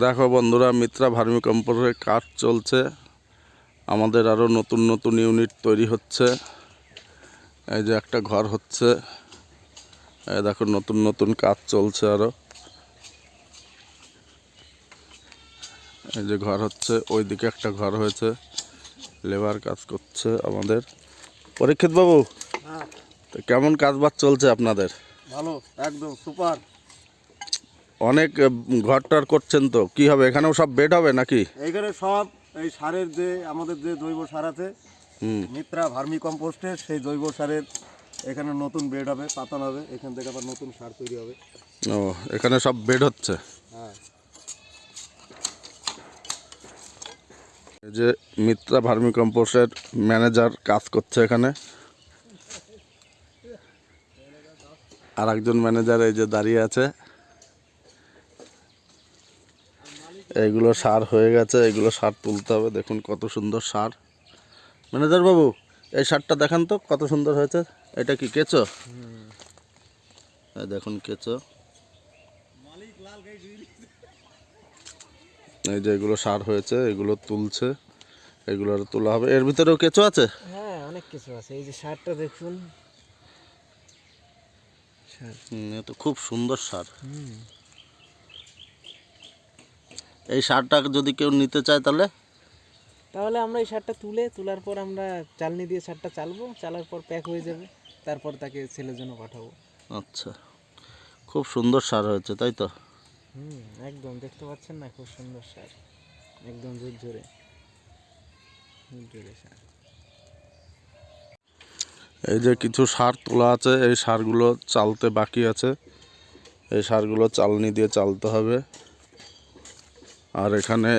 দেখো বন্ধুরা মিত্রা ভার্মি কম্পোস্টের কাজ চলছে। আমাদের আরও নতুন নতুন ইউনিট তৈরি হচ্ছে। এই যে একটা ঘর হচ্ছে। এই দেখো নতুন নতুন কাজ চলছে আরও এই যে ঘর হচ্ছে ওইদিকে একটা ঘর হয়েছে। লেবার কাজ করছে আমাদের। পরীক্ষিত বাবু হ্যাঁ। তো কেমন কাজ বাজ চলছে আপনাদের? ভালো একদম সুপার। অনেক ঘর টর করছেন তো। কি হবে এখানেও সব বেড হবে নাকি? এইখানে সব এই সারের যে আমাদের যে জৈব সার আছে মিত্রা ভার্মি কম্পোস্টের সেই জৈব সারের এখানে নতুন বেড হবে পাতান হবে এখান থেকে আবার নতুন সার তৈরি হবে। ও এখানে সব বেড হচ্ছে? হ্যাঁ। এই যে মিত্রা ভার্মি কম্পোস্টের ম্যানেজার কাজ করছে এখানে। আর একজন ম্যানেজার এই যে দাঁড়িয়ে আছে। এইগুলো সার হয়ে গেছে এগুলো সার তুলতে হবে। দেখুন কত সুন্দর সার। ম্যানেজার বাবু এই সারটা দেখান তো কত সুন্দর হয়েছে। এটা কি কেঁচো? দেখুন কেঁচো। এই যে এগুলো সার হয়েছে এগুলো তুলছে এগুলো আর তোলা হবে। এর ভিতরেও কেঁচো আছে? হ্যাঁ অনেক কিছু আছে। এই যে সারটা দেখুন। তো খুব সুন্দর সার। এই সারটা যদি কেউ নিতে চায় তাহলে? তাহলে আমরা এই সারটা তুলে তোলার পর আমরা চালনি দিয়ে সারটা চালবো চালার পর প্যাক হয়ে যাবে তারপর তাকে ছেলের জন্য পাঠাবো। আচ্ছা খুব সুন্দর সার হয়েছে তাই তো? হুম একদম দেখতে পাচ্ছেন না খুব সুন্দর সার একদম ঝুরঝুরে সার। এই যে কিছু সার তোলা আছে এই সারগুলো চালতে বাকি আছে। এই সারগুলো চালনি দিয়ে চালতে হবে। আর এখানে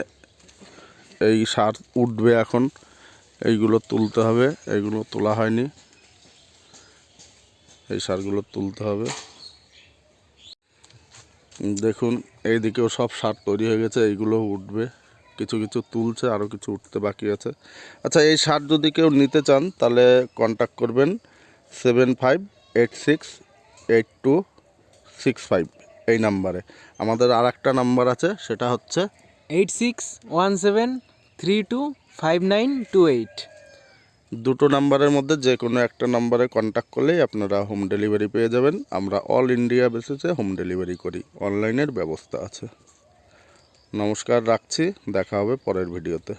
এই সার উঠবে এখন। এইগুলো তুলতে হবে, এইগুলো তোলা হয়নি। এই সারগুলো তুলতে হবে। দেখুন, এইদিকেও সব সার তৈরি হয়ে গেছে, এইগুলো উঠবে। কিছু কিছু তুলছে আরও কিছু উঠতে বাকি আছে। আচ্ছা এই সার যদি কেউ নিতে চান, তাহলে কন্ট্যাক্ট করবেন seven five eight six eight two six five এই নাম্বারে। আমাদের আর একটা নাম্বার আছে, সেটা হচ্ছে eight six one seven three two five nine two eight দুটো নাম্বারের মধ্যে যে কোনো একটা নাম্বারে কন্ট্যাক্ট করলেই আপনারা হোম ডেলিভারি পেয়ে যাবেন। আমরা অল ইন্ডিয়া বেসিসে হোম ডেলিভারি করি। অনলাইনের ব্যবস্থা আছে। নমস্কার, রাখছি। দেখা হবে পরের ভিডিওতে